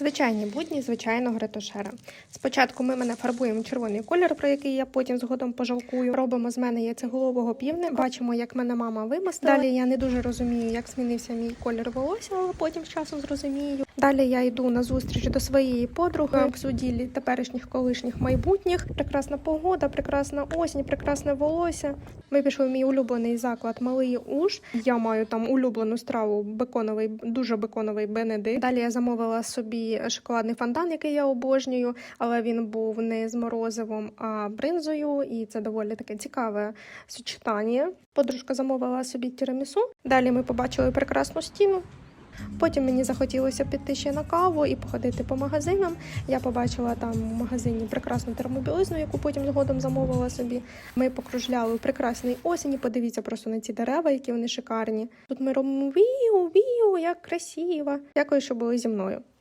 Звичайні будні звичайного ретушера. Спочатку ми мене фарбуємо червоний колір, про який я потім згодом пожалкую. Робимо з мене яйцеголового півника. Бачимо, як мене мама вимастила. Далі я не дуже розумію, як змінився мій колір волосся, але потім з часом зрозумію. Далі я йду на зустріч до своєї подруги в суділі теперішніх колишніх майбутніх. Прекрасна погода, прекрасна осінь, прекрасне волосся. Ми пішли в мій улюблений заклад Малий Уж. Я маю там улюблену страву беконовий, дуже беконовий бенедикт. Далі я замовила собі шоколадний фонтан, який я обожнюю, але він був не з морозивом, а бринзою, і це доволі таке цікаве сочетання. Подружка замовила собі тірамісу. Далі ми побачили прекрасну стіну. Потім мені захотілося піти ще на каву і походити по магазинам. Я побачила там в магазині прекрасну термобілизну, яку потім згодом замовила собі. Ми покружляли у прекрасній осені. Подивіться просто на ці дерева, які вони шикарні. Тут ми робимо віу, віу, як красиво. Дякую, що були зі мною.